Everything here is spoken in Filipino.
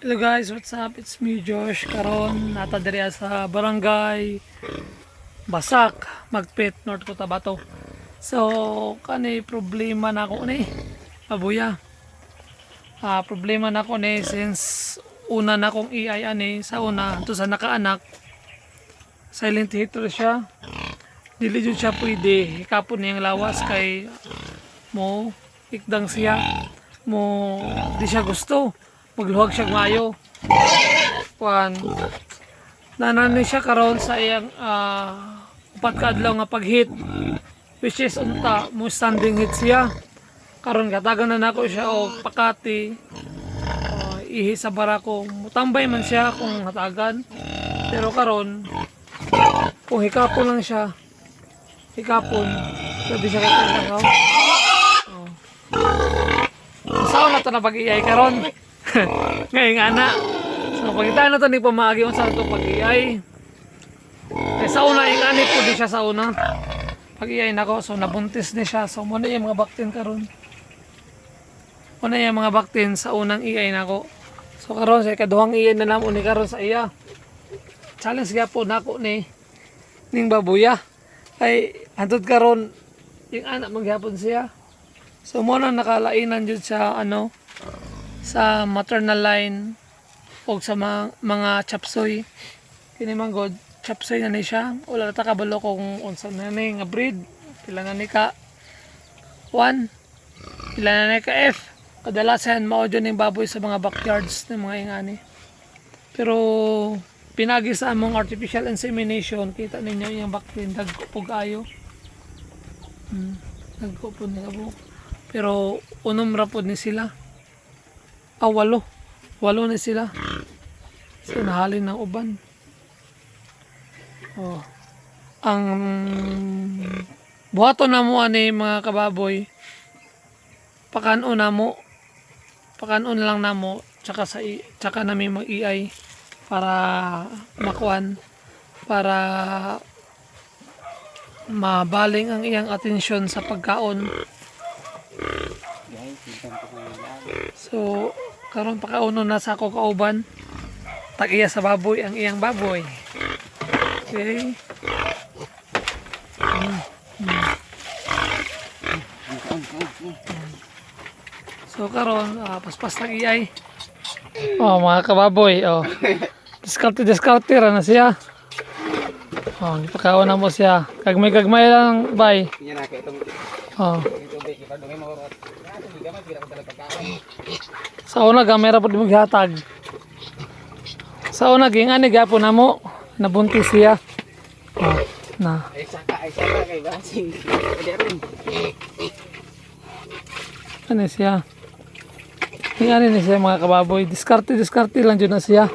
Hello guys, what's up? It's me Josh. Karon nata diri sa barangay Basak, Magpit, North Cotabato. So, kani problema na ako ni Abuya. Ah, problema na ako ni since una na akong EI ani sa una to sa nakaanak. Silent hitter siya. Dili jud siya pwede hikapon niyang lawas kay mo ikdang siya mo di siya gusto magluhag siya mayo. Kuan nanani siya karon sa iyang ah, upat ka adlaw nga pag-hit which is unta mo standing hit siya. Karon katagan na nako siya og pakati. Ah, ihi sa barako. Mutambay man siya kung hatagan. Pero karon kung hikapon lang siya hikapon pwede siya kakagaw Saan na to na pag-iay karon? Ngayon nga na. So pagkita na to ni pamagi unsa to pag-iay. Eh sa una yung ani po di siya sa una. Pag-iay nako so nabuntis ni siya. So muna yung mga baktin karon. Muna yung mga baktin sa unang iay nako. So karon sa kaduhang iay na namo ni karon sa iya. Challenge gyapon nako ni ning babuya. Ay antod karon yung anak maghapon siya. So mo na nakalainan jud sa ano sa maternal line o sa mga, mga chapsoy. Kini god chapsoy na ni siya. Wala ta kabalo kung unsa na ni nga breed. Pila na ni ka 1 pila na ni ka F. Kadalasan mao jud ning baboy sa mga backyards ng mga ingani. Pero pinagi sa among artificial insemination, kita ninyo yung vaccine dagko pug ayo. Hmm, dagko po nila buhok. Pero unom ra pod ni sila. Ah, walo. Walo ni sila. So nahalin ng uban. Oh. Ang buhato na mo ani mga kababoy. Pakanon na mo. Pakanon lang na mo tsaka sa tsaka nami mag-iay para makuan para mabaling ang iyang atensyon sa pagkaon. So, karon pa kauno na sa ako kauban. Tag-iya sa baboy ang iyang baboy. Okay. So karon ah, paspas tag iyay. Oh, mga kababoy, oh. Diskarte diskarte ra na siya. Oh, ipakaon na mo siya. Kagmay kagmay lang, bay. Na Oh. mo. Na. Sa una gamera pud mo gihatag. Sa una ging ani gapon namo nabuntis siya. Oh, na. Ano siya? Ano na siya mga kababoy. Diskarte, diskarte lang dyan na siya.